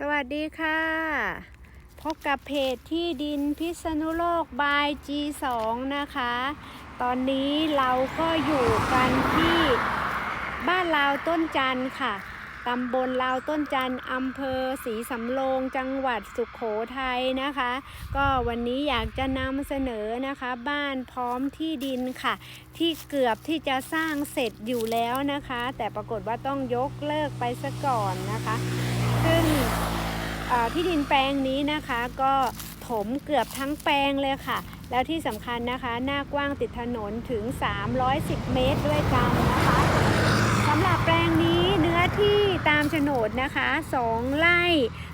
สวัสดีค่ะ พบกับเพจที่ดินพิษณุโลกบาย G2 นะคะ ตอนนี้เราก็อยู่กันที่บ้านลาวต้นจันทร์ค่ะตำบลลาวต้นจันทร์อำเภอศรีสำโรงจังหวัดสุขโขทัยนะคะ ก็วันนี้อยากจะนำเสนอนะคะ บ้านพร้อมที่ดินค่ะ ที่เกือบที่จะสร้างเสร็จอยู่แล้วนะคะ แต่ปรากฏว่าต้องยกเลิกไปซะก่อนนะคะ ซึ่งที่ดินแปลงนี้นะคะก็ถมเกือบทั้งแปลงเลยค่ะ แล้วที่สำคัญนะคะหน้ากว้างติดถนนถึง 310 เมตรด้วยกันนะคะสำหรับแปลงนี้เนื้อที่ตามโฉนดนะคะ 2 ไร่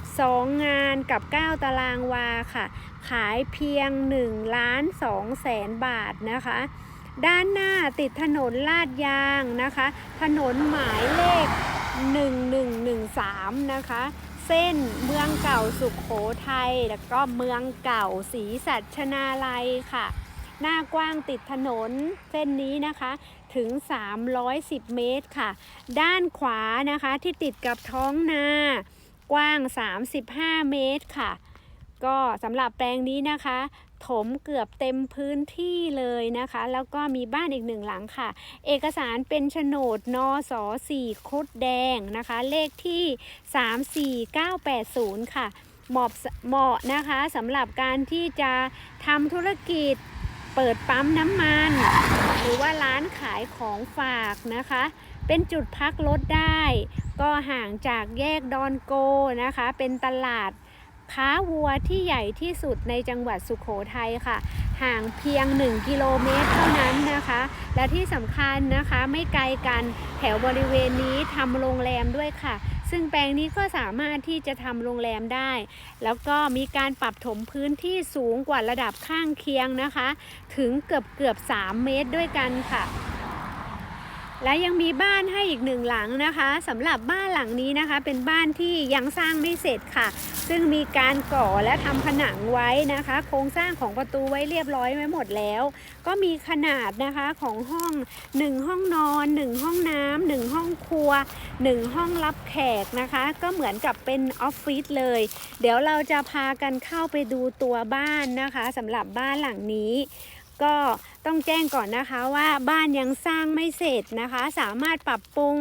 2 งานกับ 9 ตารางวาค่ะ ขายเพียง1ล้าน2แสนบาทนะคะ ด้านหน้าติดถนนลาดยางนะคะ ถนนหมายเลข 1113 นะคะ เส้นเมืองเก่าสุขโขทัยแล้วก็เมืองเก่าศรีสัชนาลัยค่ะ หน้ากว้างติดถนนเส้นนี้นะคะถึง 310 เมตรค่ะ ด้านขวานะคะที่ติดกับท้องนากว้าง 35 เมตรค่ะ ก็สำหรับแปลงนี้นะคะ ถมเกือบเต็มพื้นที่เลยนะคะ แล้วก็มีบ้านอีกหนึ่งหลังค่ะ เอกสารเป็นโฉนดนส4ครุฑแดงนะคะ เลขที่ 34980 ค่ะเหมาะเหมาะนะคะสำหรับการที่จะทำธุรกิจเปิดปั๊มน้ำมัน หรือว่าร้านขายของฝากนะคะ เป็นจุดพักรถได้ ก็ห่างจากแยกดอนโกนะคะ เป็นตลาด ค้าวัวที่ใหญ่ที่สุดในจังหวัดสุขโขทัยค่ะ ห่างเพียง 1 กิโลเมตรเท่านั้นนะคะ และที่สำคัญนะคะไม่ไกลกันแถวบริเวณนี้ทำโรงแรมด้วยค่ะ ซึ่งแปลงนี้ก็สามารถที่จะทำโรงแรมได้ แล้วก็มีการปรับถมพื้นที่สูงกว่าระดับข้างเคียงนะคะ ถึงเกือบเกือบ 3 เมตรด้วยกันค่ะ และยังมีบ้านให้อีกหนึ่งหลังนะคะสำหรับบ้านหลังนี้นะคะ เป็นบ้านที่ยังสร้างไม่เสร็จค่ะ ซึ่งมีการก่อและทำผนังไว้นะคะ โครงสร้างของประตูไว้เรียบร้อยไว้หมดแล้ว ก็มีขนาดนะคะของห้อง 1 ห้องนอน 1 ห้องน้ำ1ห้องครัว 1 ห้องรับแขกนะคะ ก็เหมือนกับเป็นออฟฟิศเลย เดี๋ยวเราจะพากันเข้าไปดูตัวบ้านนะคะสำหรับบ้านหลังนี้ ก็ต้องแจ้งก่อนนะคะว่าบ้านยังสร้างไม่เสร็จนะคะ สามารถปรับปรุง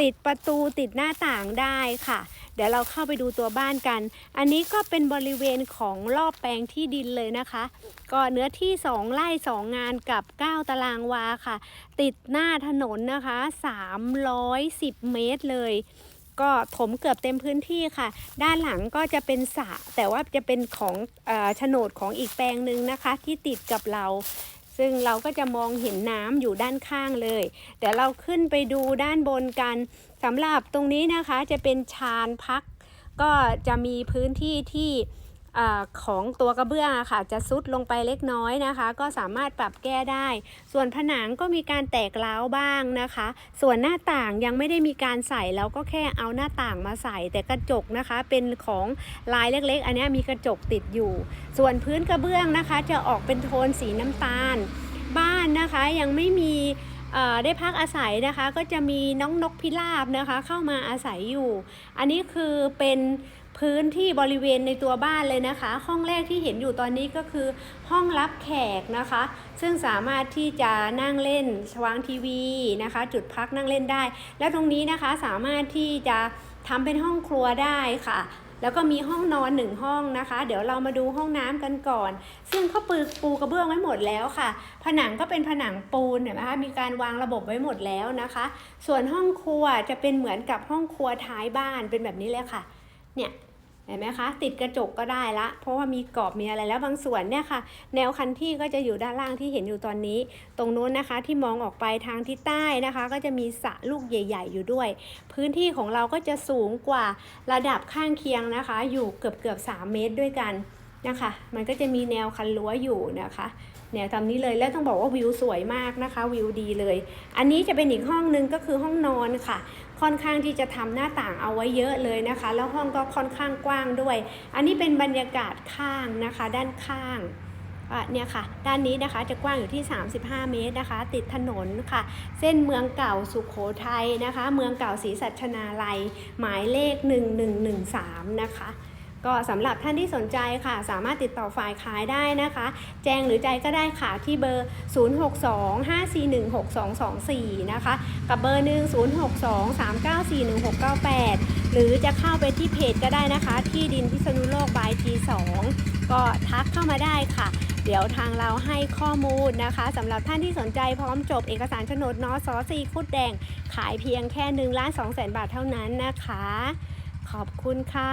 ติดประตูติดหน้าต่างได้ค่ะ เดี๋ยวเราเข้าไปดูตัวบ้านกัน อันนี้ก็เป็นบริเวณของรอบแปลงที่ดินเลยนะคะ ก็เนื้อที่ 2 ไร่ 2 งานกับ 9 ตารางวาค่ะ ติดหน้าถนนนะคะ 310 เมตรเลย ก็ถมเกือบเต็มพื้นที่ค่ะ ด้านหลังก็จะเป็นสระแต่ว่าจะเป็นของโฉนดของอีกแปลงหนึ่งนะคะ ที่ติดกับเรา ซึ่งเราก็จะมองเห็นน้ำอยู่ด้านข้างเลยเดี๋ยวเราขึ้นไปดูด้านบนกันสำหรับตรงนี้นะคะจะเป็นชานพัก ก็จะมีพื้นที่ที่ อของตัวกระเบื้องอะค่ะจะซุดลงไปเล็กน้อยนะคะ ก็สามารถปรับแก้ได้ ส่วนผนังก็มีการแตกร้าวบ้างนะคะ ส่วนหน้าต่างยังไม่ได้มีการใส่แล้วก็แค่เอาหน้าต่างมาใส่ แต่กระจกนะคะ เป็นของลายเล็กๆ อันนี้มีกระจกติดอยู่ ส่วนพื้นกระเบื้องนะคะ จะออกเป็นโทนสีน้ำตาล บ้านนะคะยังไม่มีได้พักอาศัยนะคะ ก็จะมีน้องนกพิราบนะคะ เข้ามาอาศัยอยู่ อันนี้คือเป็น พื้นที่บริเวณในตัวบ้านเลยนะคะ ห้องแรกที่เห็นอยู่ตอนนี้ก็คือห้องรับแขกนะคะ ซึ่งสามารถที่จะนั่งเล่นวางทีวีนะคะ จุดพักนั่งเล่นได้ แล้วตรงนี้นะคะสามารถที่จะทำเป็นห้องครัวได้ค่ะ แล้วก็มีห้องนอนหนึ่งห้องนะคะ เดี๋ยวเรามาดูห้องน้ำกันก่อน ซึ่งเขาปูปูกระเบื้องไว้หมดแล้วค่ะ ผนังก็เป็นผนังปูนเห็นไหมคะมีการวางระบบไว้หมดแล้วนะคะ ส่วนห้องครัวจะเป็นเหมือนกับห้องครัวท้ายบ้านเป็นแบบนี้เลยค่ะ เนี่ย ห็นไหมคะ ติดกระจกก็ได้ละ เพราะว่ามีกรอบมีอะไรแล้วบางส่วนเนี่ยค่ะ แนวคันที่ก็จะอยู่ด้านล่างที่เห็นอยู่ตอนนี้ ตรงนู้นนะคะที่มองออกไปทางทิศใต้นะคะ ก็จะมีสระลูกใหญ่ ๆ อยู่ด้วย พื้นที่ของเราก็จะสูงกว่าระดับข้างเคียงนะคะ อยู่เกือบเกือบๆ3เมตรด้วยกันนะคะ มันก็จะมีแนวคันรั้วอยู่นะคะ แนวทำนี้เลยแล้วต้องบอกว่าวิวสวยมากนะคะวิวดีเลย อันนี้จะเป็นอีกห้องหนึงก็คือห้องนอนค่ะ ค่อนข้างที่จะทำหน้าต่างเอาไว้เยอะเลยนะคะ แล้วห้องก็ค่อนข้างกว้างด้วย อันนี้เป็นบรรยากาศข้างนะคะ ด้านข้างอะเนี่ยค่ะ ด้านนี้นะคะจะกว้างอยู่ที่ 35 เมตรนะคะ ติดถนนค่ะ เส้นเมืองเก่าสุขโขทัยนะคะ เมืองเก่าศรีสัชนาลัย หมายเลข 1113 นะคะ ก็สำหรับท่านที่สนใจค่ะ สามารถติดต่อฝ่ายขายได้นะคะ แจ้งหรือใจก็ได้ค่ะที่เบอร์ 0625416224 นะคะ กับเบอร์หนึ่ง0623941698หรือจะเข้าไปที่เพจก็ได้นะคะ ที่ดินพิษณุโลกบาย G2 ก็ทักเข้ามาได้ค่ะ เดี๋ยวทางเราให้ข้อมูลนะคะสำหรับท่านที่สนใจพร้อมจบเอกสารโฉนดนอสอซีคุดแดง ขายเพียงแค่1ล้าน2แสนบาทเท่านั้นนะคะ ขอบคุณค่ะ